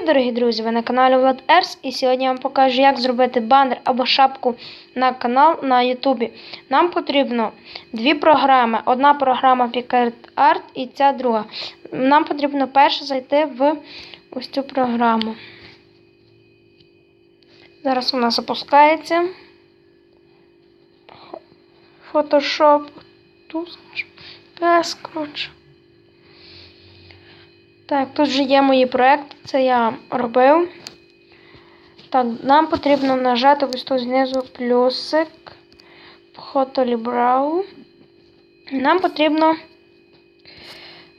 Привіт, дорогі друзі! Ви на каналі Влад Ерс і сьогодні я вам покажу, як зробити банер або шапку на канал на Ютубі. Нам потрібно дві програми. Одна програма PicArt і ця друга. Нам потрібно перше зайти в ось цю програму. Зараз вона запускається. Photoshop. Тут без, коротше. Так, тут вже є мої проекти, це я робив. Так, нам потрібно нажати ось тут знизу плюсик Hotolibrow. Нам потрібно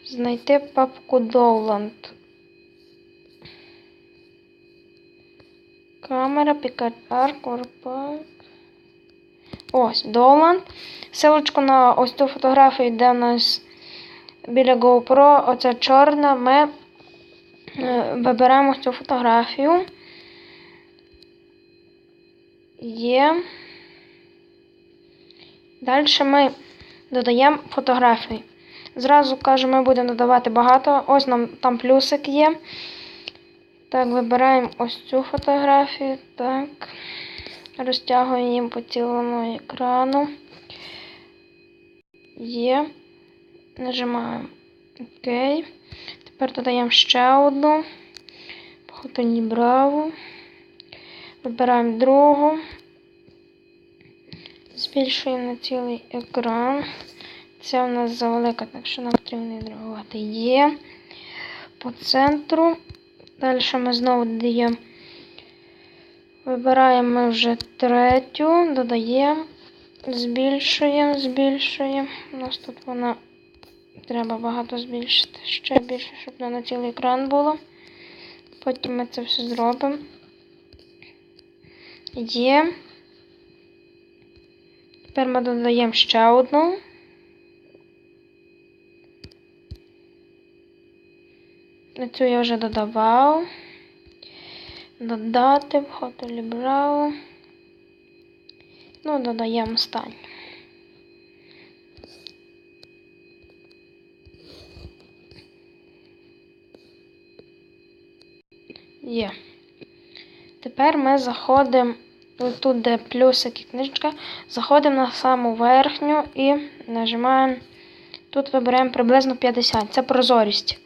знайти папку Dowland. Камера, Picard, Corpac. Ось, Dowland. Силочку на ось цю фотографію, де у нас біля GoPro, оця чорна, ми е, виберемо цю фотографію. Є. Далі ми додаємо фотографії. Зразу кажу, ми будемо додавати багато. Ось нам там плюсик є. Так, вибираємо ось цю фотографію. Так. Розтягуємо по цілому екрану. Є. Нажимаємо ОК. Тепер додаємо ще одну. Походні браво. Вибираємо другу. Збільшуємо на цілий екран. Це у нас завелика, так що нам потрібно відреагувати. Є. По центру. Далі ми знову додаємо. Вибираємо вже третю, додаємо, збільшуємо, збільшуємо. У нас тут вона треба багато збільшити. Ще більше, щоб не на цілий екран було. Потім ми це все зробимо. Є. Тепер ми додаємо ще одну. Цю я вже додавав. Додати в Hotolibrow. Ну, додаємо останню. Є. Тепер ми заходимо тут, де плюсик і книжечка, заходимо на саму верхню і нажимаємо. Тут вибираємо приблизно 50. Це прозорість.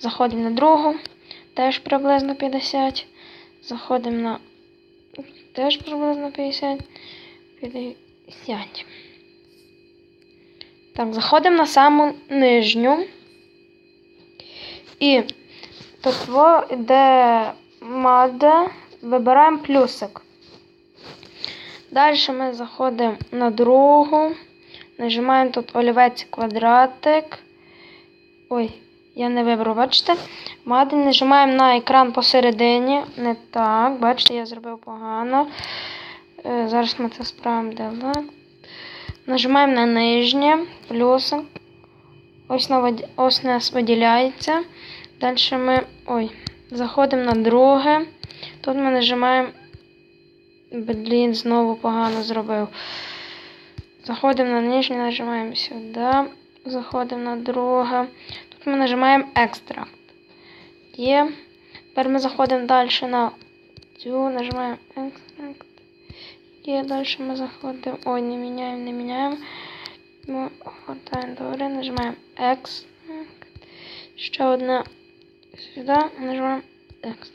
Заходимо на другу, теж приблизно 50. Заходимо на теж приблизно 50. 50. Так, заходимо на саму нижню. І тут йде мада, вибираємо плюсик. Далі ми заходимо на другу, нажимаємо тут олівець квадратик. Ой, я не вибрав, бачите? Мади нажимаємо на екран посередині. Не так, бачите, я зробив погано. Е, Зараз ми це справимо делать. Нажимаємо на нижнє, плюсик. Ось, ось нас виділяється. Далі ми ой, заходимо на друге. Тут ми нажимаємо. Блін, знову погано зробив. Заходимо на нижнє, нажимаємо сюди. Заходимо на друге. Тут ми нажимаємо екстракт. Є. Тепер ми заходимо далі на цю, нажимаємо екстракт. Є, далі ми заходимо. Ой, не міняємо, не міняємо. Ми хватаємо добре, нажимаємо екстракт. Ще одна сюди, нажимаємо екстракт.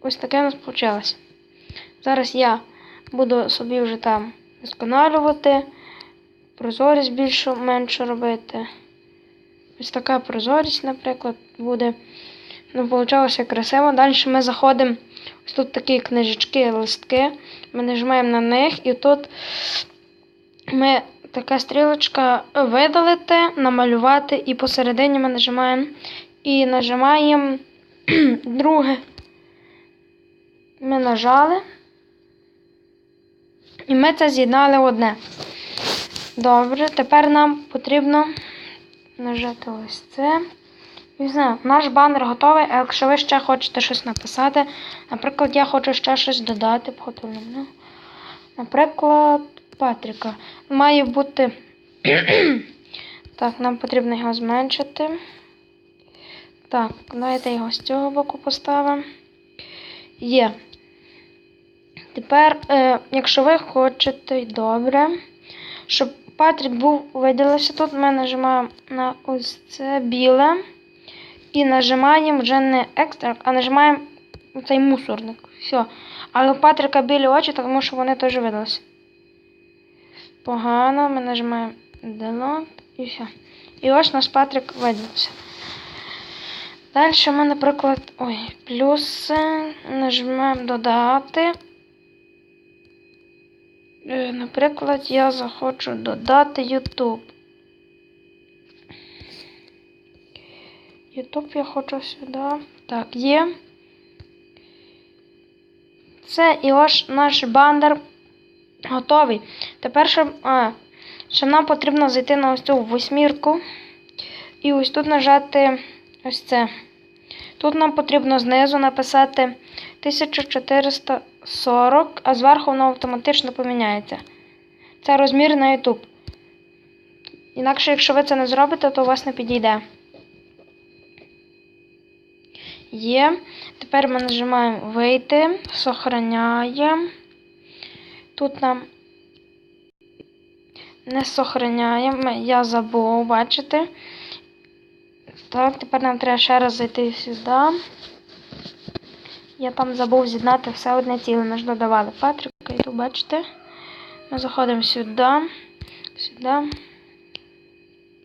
Ось таке у нас вийшло. Зараз я буду собі вже там досконалювати, прозорість більшу меншу робити. Ось така прозорість, наприклад, буде. Ну, вийшло красиво. Далі ми заходимо. Ось тут такі книжечки, листки. Ми нажимаємо на них і тут ми така стрілочка видалити, намалювати, і посередині ми нажимаємо і нажимаємо друге. Ми нажали. І ми це з'єднали одне. Добре, тепер нам потрібно нажати ось це. І знаю, наш банер готовий, а якщо ви ще хочете щось написати, наприклад, я хочу ще щось додати, ну, Наприклад, Патріка. Має бути. так, нам потрібно його зменшити. Так, давайте його з цього боку поставимо. Є. Тепер, е, якщо ви хочете, добре, щоб Патрік був виділився тут, ми нажимаємо на ось це біле. І нажимаємо вже не екстракт, а нажимаємо цей мусорник. Все. Але у Патрика білі очі, тому що вони теж видалися. Погано, ми нажимаємо Delete і все. І ось наш Патрик виділився. Далі ми, наприклад, ой, плюси. Нажимаємо додати. Е, Наприклад, я захочу додати YouTube. YouTube я хочу сюди. Так, є. Це і ось наш бандер готовий. Тепер, щоб, а, щоб нам потрібно зайти на ось цю восьмірку. І ось тут нажати ось це. Тут нам потрібно знизу написати 1440, а зверху воно автоматично поміняється. Це розмір на YouTube. Інакше, якщо ви це не зробите, то у вас не підійде. Є. Тепер ми нажимаємо вийти, сохраняємо. Тут нам не сохраняємо. Я забув, бачите? Так, тепер нам треба ще раз зайти сюди. Я там забув з'єднати все одне ціле. Ми ж додавали Патрика, і тут бачите. Ми заходимо сюди, сюди.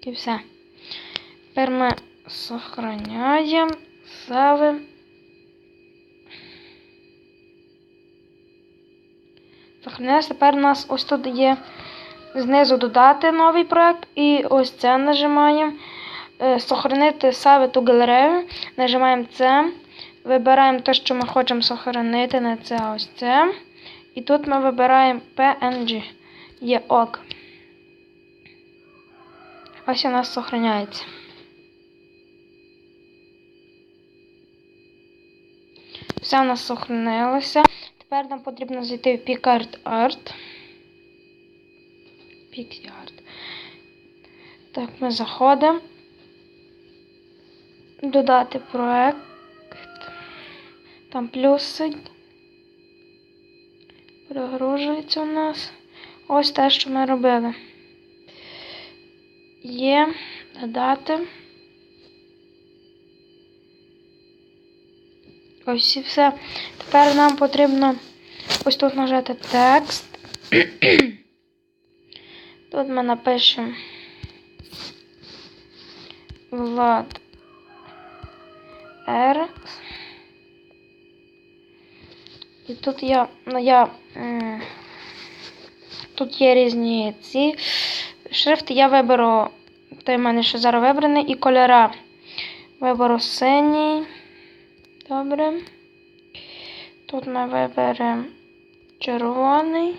І все. Тепер ми сохраняємо, ставимо. Сохраняється. Тепер у нас ось тут є знизу додати новий проект. І ось це нажимаємо. Е, Сохранити Save to галерею. Нажимаємо це. Вибираємо те, що ми хочемо сохранити, не це, ось це. І тут ми вибираємо PNG. Є ок. Ось у нас сохраняється. Все у нас сохранилося. Тепер нам потрібно зайти в PicArt PixArt. Так, ми заходимо. Додати проект. Там плюси. Прогружується у нас. Ось те, що ми робили. Є додати. Ось і все. Тепер нам потрібно ось тут нажати текст. Тут ми напишемо Влад Р. І тут я, ну я тут є різні ці шрифти. Я виберу, той в мене ще зараз вибраний, і кольора. Виберу синій. Добре. Тут ми виберемо червоний,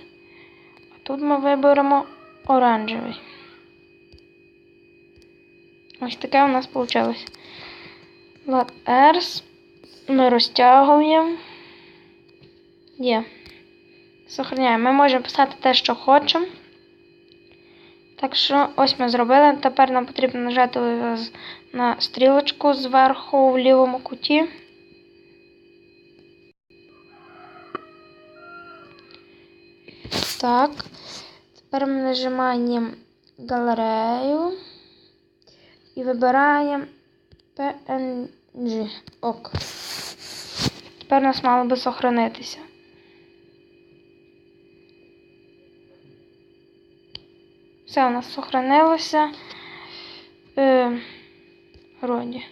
а тут ми виберемо оранжевий. Ось таке у нас вийшло. Влад Ерс. Ми розтягуємо. Є. Сохраняємо. Ми можемо писати те, що хочемо. Так що ось ми зробили. Тепер нам потрібно нажати на стрілочку зверху в лівому куті. Так. Тепер ми нажимаємо галерею і вибираємо PNG. Ок. Тепер нас мало би сохранитися. Все у нас сохранилося. Е, Роді.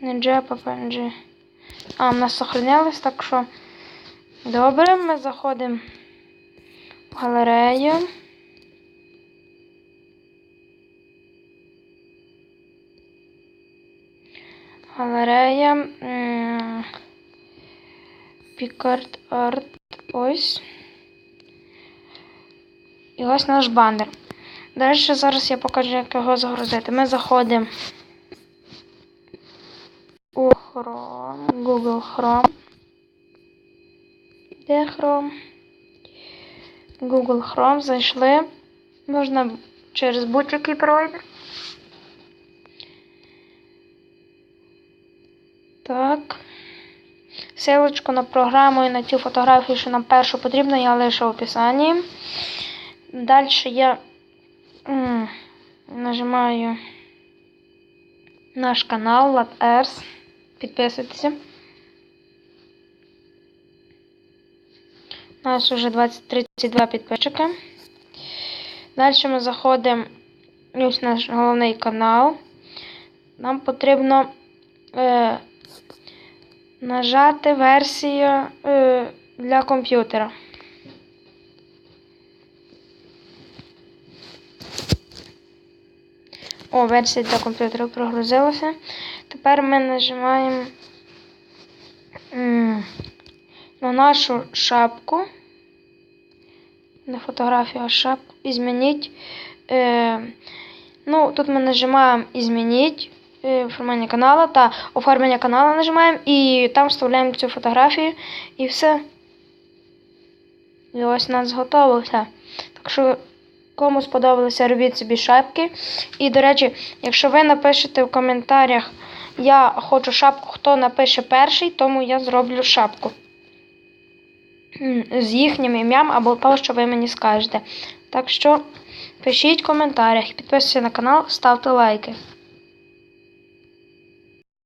Не G, а PNG. А, у нас сохранилось, так що. Добре, ми заходимо в галерею. Галерея. Пікард арт. Ось. І ось наш банер. Далі зараз я покажу, як його загрузити. Ми заходимо у Chrome, Google Chrome. Де Chrome? Google Chrome зайшли. Можна через будь-який провайдер. Так. Силочку на програму і на цю фотографію, що нам першу потрібно, я лишу в описанні. Далі я нажимаю наш канал LatErs. Підписуйтеся. У нас вже 20-32 підписчика. Далі ми заходимо в наш головний канал. Нам потрібно е, нажати версію е, для комп'ютера. О, версія для комп'ютера прогрузилася. Тепер ми нажимаємо на нашу шапку. Не фотографію, шапку. Ізмініть. Е, ну, тут ми нажимаємо Ізмініть е, оформлення каналу та оформлення каналу нажимаємо і там вставляємо цю фотографію і все. І ось у нас готово все. Так що, кому сподобалося, робіть собі шапки. І, до речі, якщо ви напишете в коментарях, я хочу шапку, хто напише перший, тому я зроблю шапку. З їхнім ім'ям або того, що ви мені скажете. Так що пишіть в коментарях, підписуйтесь на канал, ставте лайки.